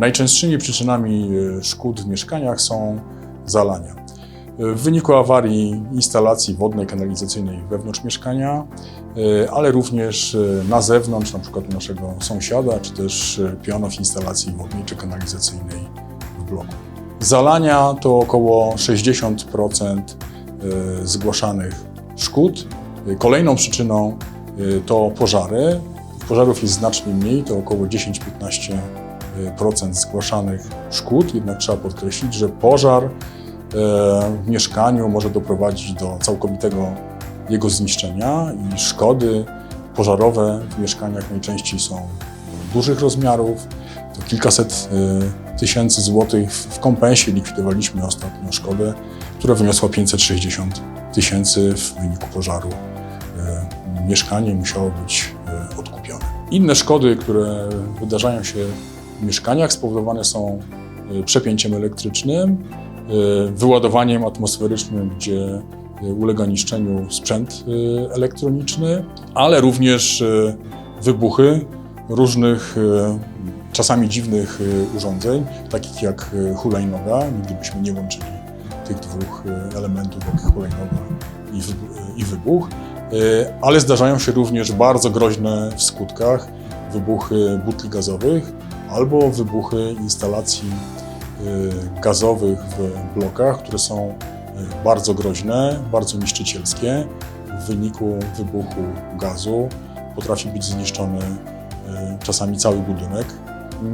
Najczęstszymi przyczynami e, szkód w mieszkaniach są zalania. E, W wyniku awarii instalacji wodnej, kanalizacyjnej wewnątrz mieszkania, e, ale również na zewnątrz, na przykład u naszego sąsiada, czy też pionów instalacji wodnej czy kanalizacyjnej w bloku. Zalania to około 60% e, zgłaszanych szkód. Kolejną przyczyną to pożary. Pożarów jest znacznie mniej, to około 10-15% zgłaszanych szkód, jednak trzeba podkreślić, że pożar e, w mieszkaniu może doprowadzić do całkowitego jego zniszczenia i szkody pożarowe w mieszkaniach najczęściej są dużych rozmiarów. To kilkaset e, tysięcy złotych. W kompensie likwidowaliśmy ostatnio szkodę, która wyniosła 560 tysięcy w wyniku pożaru. E, Mieszkanie musiało być odkupione. Inne szkody, które wydarzają się mieszkaniach, spowodowane są e, przepięciem elektrycznym, e, wyładowaniem atmosferycznym, gdzie e, ulega niszczeniu sprzęt elektroniczny, ale również wybuchy różnych, czasami dziwnych urządzeń, takich jak hulajnoga. Nigdy byśmy nie łączyli tych dwóch elementów, jak hulajnoga i, wybu- i wybuch. Ale zdarzają się również bardzo groźne w skutkach wybuchy butli gazowych albo wybuchy instalacji e, gazowych w blokach, które są e, bardzo groźne, bardzo niszczycielskie. W wyniku wybuchu gazu potrafi być zniszczony e, czasami cały budynek.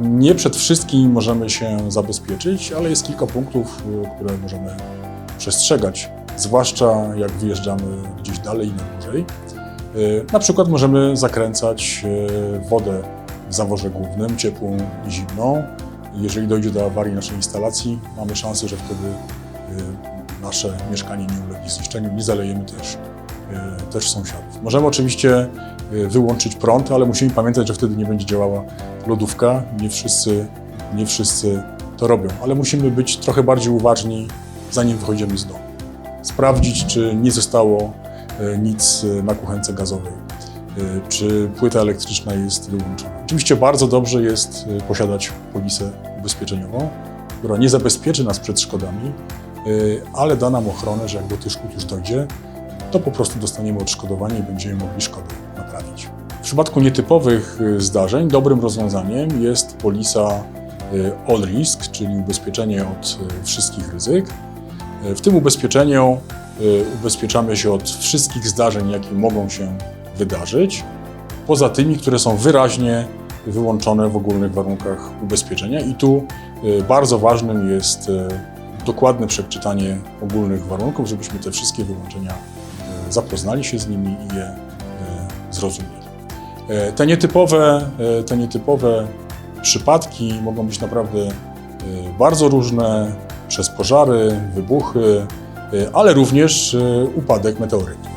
Nie przed wszystkim możemy się zabezpieczyć, ale jest kilka punktów, które możemy przestrzegać, zwłaszcza jak wyjeżdżamy gdzieś dalej i na dłużej. Na przykład możemy zakręcać wodę w zaworze głównym, ciepłą i zimną. Jeżeli dojdzie do awarii naszej instalacji, mamy szansę, że wtedy e, nasze mieszkanie nie ulegnie zniszczeniu, nie zalejemy też, e, też sąsiadów. Możemy oczywiście e, wyłączyć prąd, ale musimy pamiętać, że wtedy nie będzie działała lodówka. Nie wszyscy, nie wszyscy to robią, ale musimy być trochę bardziej uważni, zanim wychodzimy z domu. Sprawdzić, czy nie zostało nic na kuchence gazowej, czy płyta elektryczna jest wyłączona. Oczywiście bardzo dobrze jest e, posiadać polisę ubezpieczeniową, która nie zabezpieczy nas przed szkodami, e, ale da nam ochronę, że jak do tych szkód już dojdzie, to po prostu dostaniemy odszkodowanie i będziemy mogli szkody naprawić. W przypadku nietypowych zdarzeń dobrym rozwiązaniem jest polisa All Risk, czyli ubezpieczenie od wszystkich ryzyk. W tym ubezpieczeniu ubezpieczamy się od wszystkich zdarzeń, jakie mogą się wydarzyć, poza tymi, które są wyraźnie wyłączone w ogólnych warunkach ubezpieczenia. I tu e, bardzo ważnym jest e, dokładne przeczytanie ogólnych warunków, żebyśmy te wszystkie wyłączenia e, zapoznali się z nimi i je zrozumieli. E, Te nietypowe, e, te nietypowe przypadki mogą być naprawdę bardzo różne przez pożary, wybuchy, ale również upadek meteorytu.